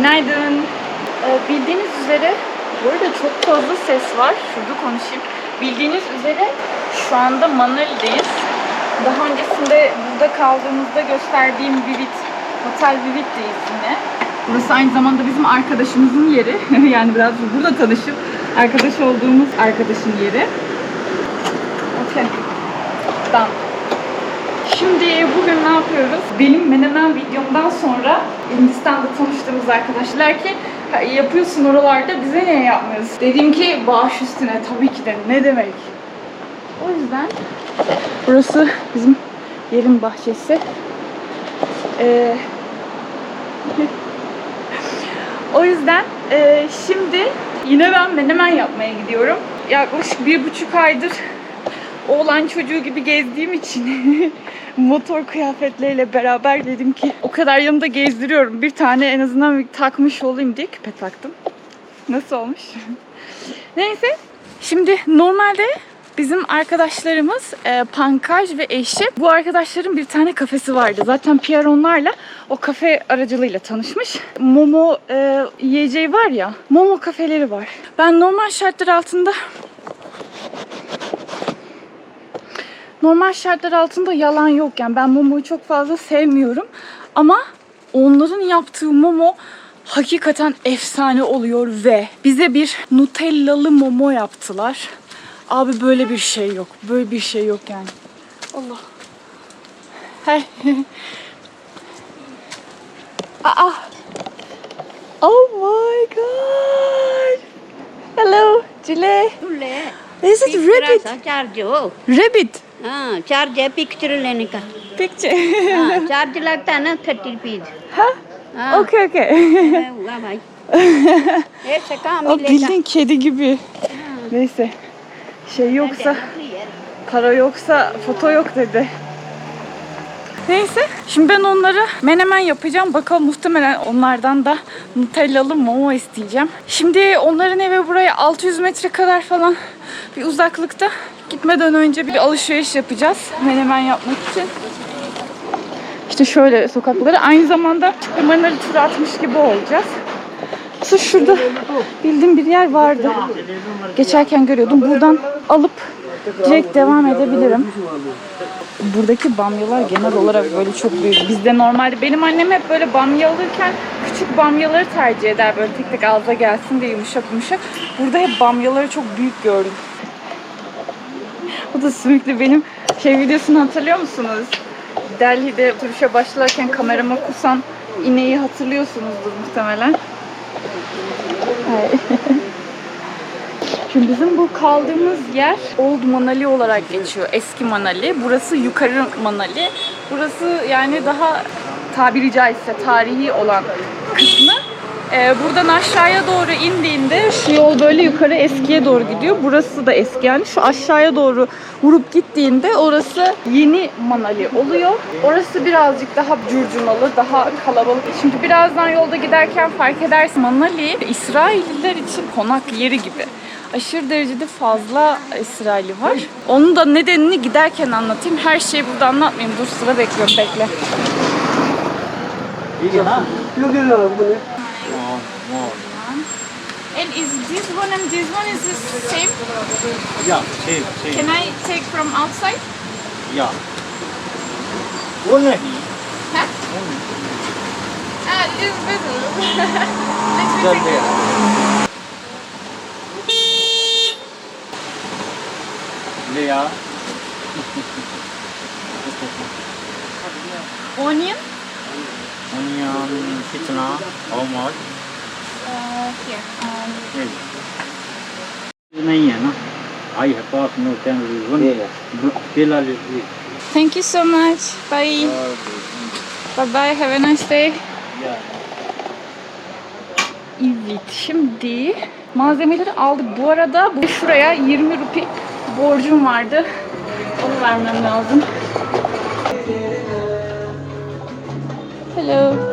Günaydın. Ee, bildiğiniz üzere, bu arada çok fazla ses var. Şurada konuşayım. Bildiğiniz üzere şu anda Manali'deyiz. Daha öncesinde burada kaldığımızda gösterdiğim Vivid, Hotel Vivid'deyiz yine. Burası aynı zamanda bizim arkadaşımızın yeri. yani biraz burada tanışıp arkadaş olduğumuz arkadaşın yeri. Okey. Tamam. Şimdi bugün ne yapıyoruz? Benim menemen videomdan sonra Hindistan'da tanıştığımız arkadaşlar ki "Ha, yapıyorsun oralarda bize niye yapmıyorsun? Dedim ki bağış üstüne tabii ki de ne demek? O yüzden burası bizim yerin bahçesi. Ee, o yüzden e, şimdi yine ben menemen yapmaya gidiyorum. Yaklaşık bir buçuk aydır oğlan çocuğu gibi gezdiğim için motor kıyafetleriyle beraber dedim ki o kadar yanımda gezdiriyorum. Bir tane en azından takmış olayım diye küpe taktım. Nasıl olmuş? Neyse. Şimdi normalde bizim arkadaşlarımız e, Pankaj ve eşi bu arkadaşların bir tane kafesi vardı. Zaten Pierre onlarla o kafe aracılığıyla tanışmış. Momo e, yiyeceği var ya. Momo kafeleri var. Ben normal şartlar altında normal şartlar altında yalan yok. Yani ben Momo'yu çok fazla sevmiyorum. Ama onların yaptığı Momo hakikaten efsane oluyor ve bize bir Nutellalı Momo yaptılar. Abi böyle bir şey yok. Böyle bir şey yok yani. Allah. Hey. Aa. Oh my god. Hello, Jule. Jule. This is rabbit. Rabbit. ಹಾಂ charge picture ಲೆನಿಕ picture. Charge ಲಾಗ್ತಾನ thirty rupees ha? ಹಾಂ Okey okey. Bye ಏ ಸಕ O bildiğin kedi gibi. Neyse. Şey yoksa, para yoksa foto yok dedi. Neyse. Şimdi ben onları menemen yapacağım. Bakalım muhtemelen onlardan da nutellalı momo isteyeceğim. Şimdi onların eve buraya 600 metre kadar falan bir uzaklıkta Gitmeden önce bir alışveriş yapacağız. Menemen yapmak için. İşte şöyle sokakları. Aynı zamanda Manali tur atmış gibi olacağız. Mesela şurada bildiğim bir yer vardı. Geçerken görüyordum. Buradan alıp direkt devam edebilirim. Buradaki bamyalar genel olarak böyle çok büyük. Bizde normalde benim annem hep böyle bamya alırken küçük bamyaları tercih eder. Böyle tek tek ağza gelsin diye yumuşak yumuşak. Burada hep bamyaları çok büyük gördüm. Bu da sürekli benim şey videosunu hatırlıyor musunuz? Delhi'de turuşa başlarken kamerama kusan ineği hatırlıyorsunuzdur muhtemelen. Şimdi bizim bu kaldığımız yer Old Manali olarak geçiyor. Eski Manali. Burası yukarı Manali. Burası yani daha tabiri caizse tarihi olan. Ee, buradan aşağıya doğru indiğinde şu yol böyle yukarı eskiye doğru gidiyor. Burası da eski yani. Şu aşağıya doğru vurup gittiğinde orası yeni Manali oluyor. Orası birazcık daha curcunalı, daha kalabalık. Çünkü birazdan yolda giderken fark edersin Manali İsrailliler için konak yeri gibi. Aşırı derecede fazla İsrailli var. Onun da nedenini giderken anlatayım. Her şeyi burada anlatmayayım. Dur sıra bekliyorum bekle. And is this one and this one is the same? Yeah, same, same. Can I take from outside? Yeah. Only. Huh? Ah, this is better. Let me Done take there. Leah. onion. Onion kitna how much? Uh, here. Um, Yes. नहीं है ना आई है पास no can one केला लीजिए thank you so much. Bye. Bye bye. Have a nice day. Evet şimdi malzemeleri aldık. Bu arada bu şuraya 20 rupi borcum vardı. Onu vermem lazım. Hello.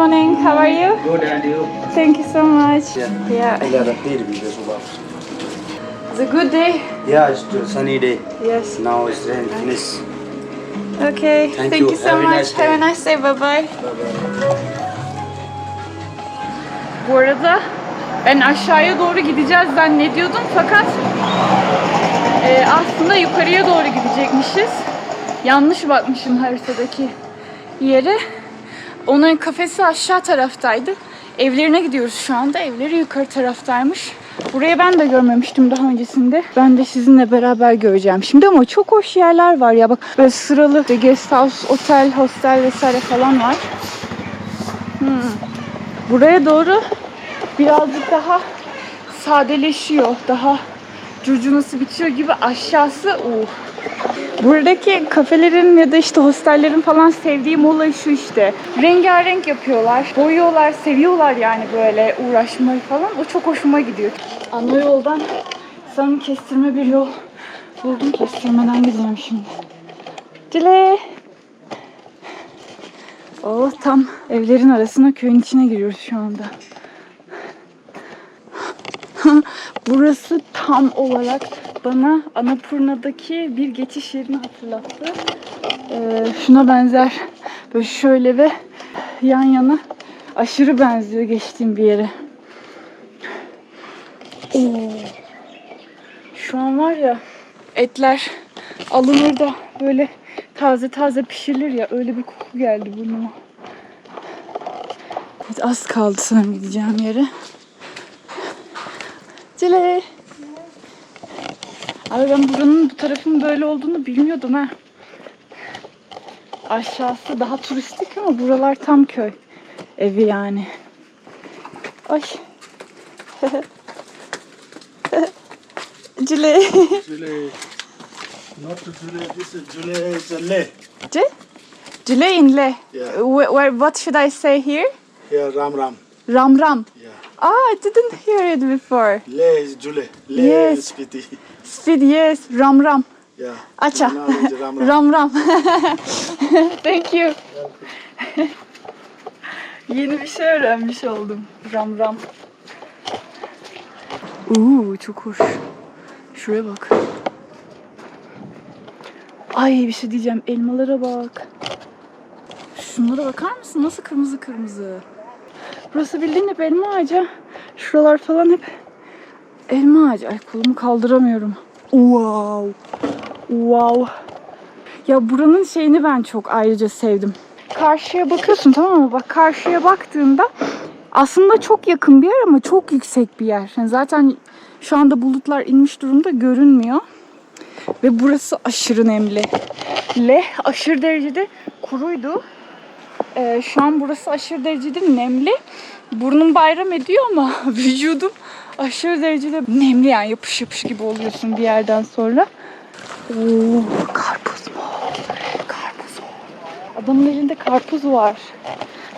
Morning. How are you? Good and you? Thank you so much. Yeah. Yeah, the theory video so well. It's a good day. Yeah, it's a sunny day. Yes. Now it's rain finish. Okay. Thank Thank you. you so Have a much. nice Have a day. nice day. Bye bye. Bu arada ben aşağıya doğru gideceğiz zannediyordum fakat e, aslında yukarıya doğru gidecekmişiz. Yanlış bakmışım haritadaki yere. Onların kafesi aşağı taraftaydı. Evlerine gidiyoruz şu anda. Evleri yukarı taraftaymış. Burayı ben de görmemiştim daha öncesinde. Ben de sizinle beraber göreceğim. Şimdi ama çok hoş yerler var ya. Bak böyle sıralı işte guest house, otel, hostel vesaire falan var. Hmm. Buraya doğru birazcık daha sadeleşiyor. Daha curcunası bitiyor gibi aşağısı uh. Buradaki kafelerin ya da işte hostellerin falan sevdiğim olay şu işte. Rengarenk yapıyorlar, boyuyorlar, seviyorlar yani böyle uğraşmayı falan. O çok hoşuma gidiyor. Ana yoldan sanırım kestirme bir yol buldum. Kestirmeden gideceğim şimdi. Dile. Oh tam evlerin arasına köyün içine giriyoruz şu anda. Burası tam olarak bana Annapurna'daki bir geçiş yerini hatırlattı. Ee, şuna benzer böyle şöyle ve yan yana aşırı benziyor geçtiğim bir yere. Oo. Şu an var ya etler alınır da böyle taze taze pişirilir ya öyle bir koku geldi burnuma. Evet, az kaldı sanırım gideceğim yere. Cile. Abi ben buranın bu tarafın böyle olduğunu bilmiyordum ha. Aşağısı daha turistik ama buralar tam köy evi yani. Ay. Cile. Julie. Not Julie, this is Julie is a Le. Cile in Le. Yeah. Where, where, what should I say here? Here, Ram Ram. Ram Ram. Yeah. Ah, I didn't hear it before. Le is Julie. Le Yes. is Spiti. Speed yes, Ram Ram. Yeah. Acha. Ram Ram. Ram Ram. Thank you. Yeni bir şey öğrenmiş oldum. Ram Ram. Uuu çok hoş. Şuraya bak. Ay bir şey diyeceğim. Elmalara bak. Şunlara bakar mısın? Nasıl kırmızı kırmızı. Burası bildiğin hep elma ağacı. Şuralar falan hep elma ağacı. Ay kolumu kaldıramıyorum. Wow. Wow. Ya buranın şeyini ben çok ayrıca sevdim. Karşıya bakıyorsun tamam mı? Bak karşıya baktığında aslında çok yakın bir yer ama çok yüksek bir yer. Yani zaten şu anda bulutlar inmiş durumda görünmüyor. Ve burası aşırı nemli. Le aşırı derecede kuruydu. Ee, şu an burası aşırı derecede nemli. Burnum bayram ediyor ama vücudum aşırı derecede nemli yani yapış yapış gibi oluyorsun bir yerden sonra. Oo, karpuz mu? Karpuz mu? Adamın elinde karpuz var.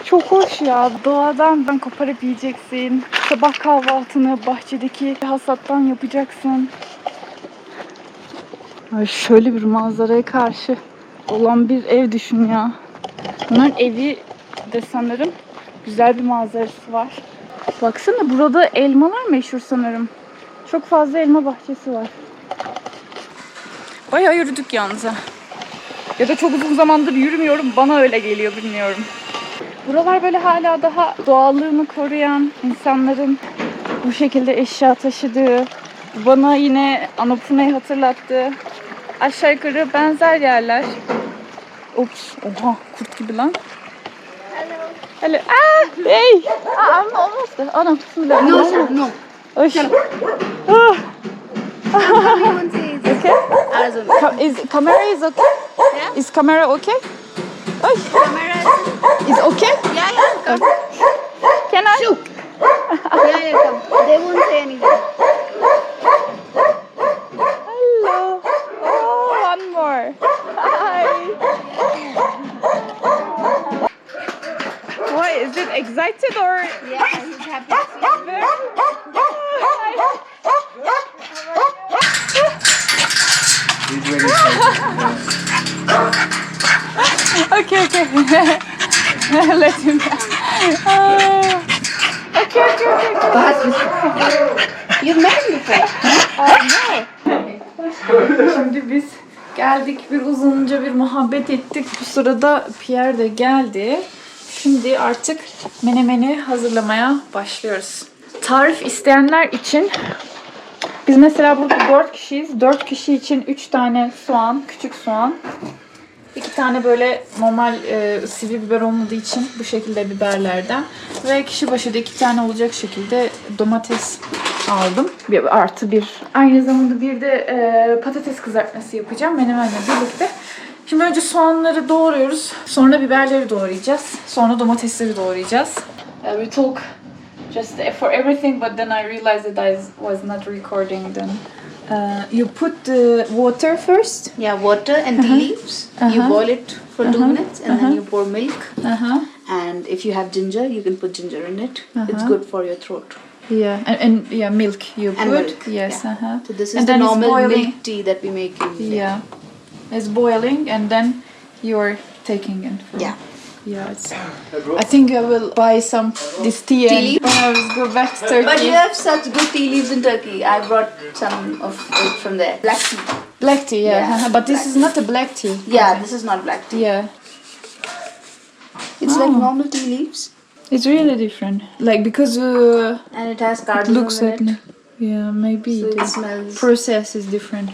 Çok hoş ya. Doğadan ben koparıp yiyeceksin. Sabah kahvaltını bahçedeki hasattan yapacaksın. Ay şöyle bir manzaraya karşı olan bir ev düşün ya. Bunların evi de sanırım güzel bir manzarası var. Baksana burada elmalar meşhur sanırım. Çok fazla elma bahçesi var. Bayağı yürüdük yalnız. Ya da çok uzun zamandır yürümüyorum. Bana öyle geliyor bilmiyorum. Buralar böyle hala daha doğallığını koruyan insanların bu şekilde eşya taşıdığı, bana yine Annapurna'yı hatırlattı. Aşağı yukarı benzer yerler. Ups, oha kurt gibi lan. Hello. Ah, hey. Ah, I'm almost there. Oh no, bismillah. No, sir, no. Oy. Ah, Everyone says okay. Arizona. Ca- is camera is okay? Yeah. Is camera okay? Oy. Camera. Is okay? Yeah, yeah, come. Okay, okay, okay. okay. You've met him before. Şimdi biz geldik bir uzunca bir muhabbet ettik. Bu sırada Pierre de geldi. Şimdi artık menemeni hazırlamaya başlıyoruz. Tarif isteyenler için biz mesela burada 4 kişiyiz. 4 kişi için 3 tane soğan, küçük soğan. 2 tane böyle normal e, sivri biber olmadığı için bu şekilde biberlerden. Ve kişi başı da 2 tane olacak şekilde domates aldım. Bir, artı bir. Aynı zamanda bir de e, patates kızartması yapacağım menemenle birlikte. Şimdi önce soğanları doğruyoruz. Sonra biberleri doğrayacağız. Sonra domatesleri doğrayacağız. Uh, we talk just for everything but then I realized that I was not recording then. Uh, you put the water first. Yeah, water and tea leaves. You Uh-huh. boil it for two minutes and then you pour milk. Uh-huh. And if you have ginger, you can put ginger in it. It's Uh-huh. good for your throat. Yeah, and, and yeah, milk you And put. milk, Yes, yeah. uh-huh. So this is And the normal milk tea that we make in. Yeah, it's boiling and then you're taking it. Yeah. Yeah, it's. I think I will buy some this tea, Tea and I was go back to Turkey. But you have such good tea leaves in Turkey. I brought some of it from there. Black tea. black tea, yeah. Yeah, but this black is not a black tea. Yeah, this is not black tea. Yeah, It's like normal tea leaves. it's really different. Like because uh, And it has it cardamom looks in like. it. Yeah, maybe So it it is. smells. process is different.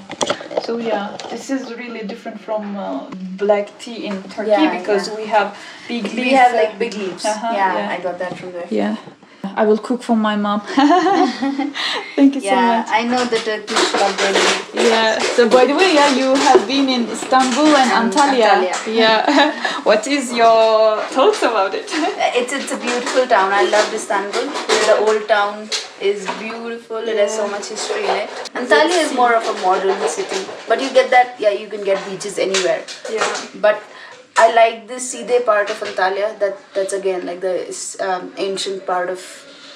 So yeah, this is really different from uh, black tea in Turkey Yeah, because yeah. we have big leaves. We have uh, like big leaves. Uh-huh, yeah, yeah. I got that from there. Yeah. I will cook for my mom. Thank you so much. Yeah. I know the Turkish meat. Yeah. So by the way, yeah, you have been in Istanbul and, And Antalya. Antalya. Yeah. what is your thoughts about it? It's it's a beautiful town. I love Istanbul. The old town is beautiful. It has so much history in it. Antalya is more of a modern city, but you get that. Yeah, you can get beaches anywhere. yeah. But I like the Side part of Antalya. That that's again like the um, ancient part of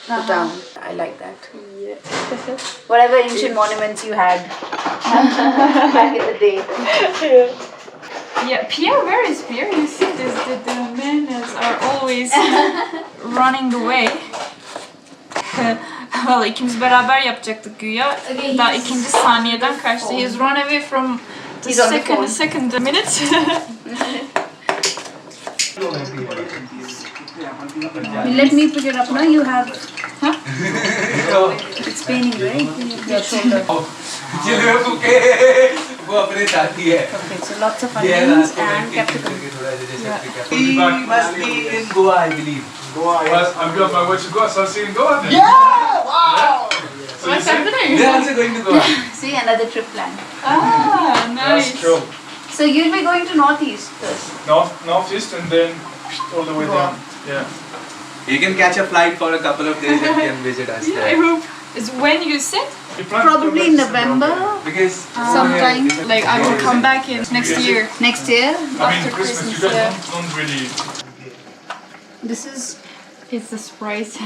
the Uh-huh. town. I like that. Yeah. Whatever ancient monuments you had back in the day. Yeah, Pierre, where is Pierre? You see this, the, the men are always running away. Valla ikimiz beraber yapacaktık güya. Okay, Daha he's- ikinci saniyeden kaçtı. He's run away from the He's on the second, phone. second minute. You let me pick it up now. You have. Huh? it's paining, right? Your shoulder. वो अपने साथी है Okay, so lots of ये onions रात को and लड़के capsicum. करके थोड़ा सा जैसे Africa He must be in Goa I believe Well, I'm going my way to Goa, so I'll see you in Goa then. What's happening? They are also going to Goa See, another trip planned. Ah, nice. That's cool. so you'll be going to northeast first. North, northeast and then all the way Goa. down. Yeah. You can catch a flight for a couple of days and can visit us I there hope. Is when you said? We plan to go Probably back in November because Sometime, Like I will come back in next year. next year. I mean, After Christmas, Christmas, you guys yeah. don't, don't really. This is It's a surprise.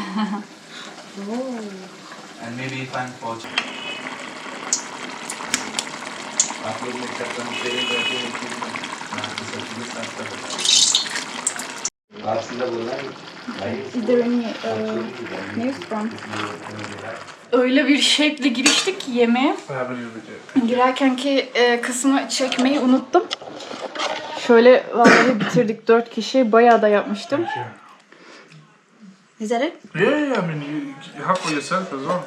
and maybe if I'm fortunate Is there any uh, news from? Öyle bir şekle giriştik ki yemeğe. Girerkenki e, kısmı çekmeyi unuttum. Şöyle vallahi bitirdik dört kişi. Bayağı da yapmıştım. is that it? Yeah, yeah, I mean, you, you have for yourself as well.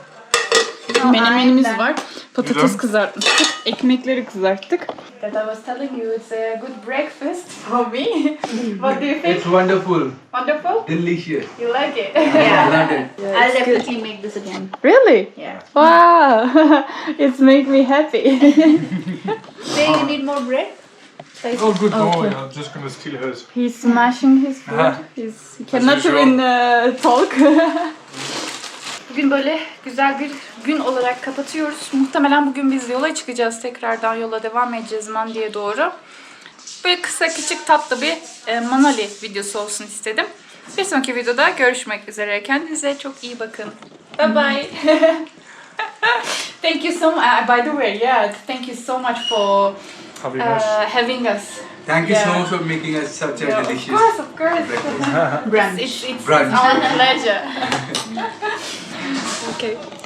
Menemenimiz aynen. var. Patates Güzel. kızartmıştık. Ekmekleri kızarttık. That I was telling you it's a good breakfast for me. What do you think? It's wonderful Wonderful? delicious You like it? Yeah. I'll definitely make this again. Really? Yeah. Wow! it's make me happy. Say you need more bread? Oh, good. Don't Okay. I'm just gonna steal hers. He's smashing his food. He's, he cannot usual. even uh, talk. Bugün böyle güzel bir gün olarak kapatıyoruz. Muhtemelen bugün biz yola çıkacağız. Tekrardan yola devam edeceğiz Mandi'ye doğru. Böyle kısa küçük tatlı bir e, Manali videosu olsun istedim. Bir sonraki videoda görüşmek üzere. Kendinize çok iyi bakın. Bye bye. thank you so much. by the way, yeah, thank you so much for Having uh, us. having us. Thank you so Yeah. much for making us such a Yeah, of delicious course, of course. breakfast Brunch. It's, it's, Brunch. our pleasure. Okay.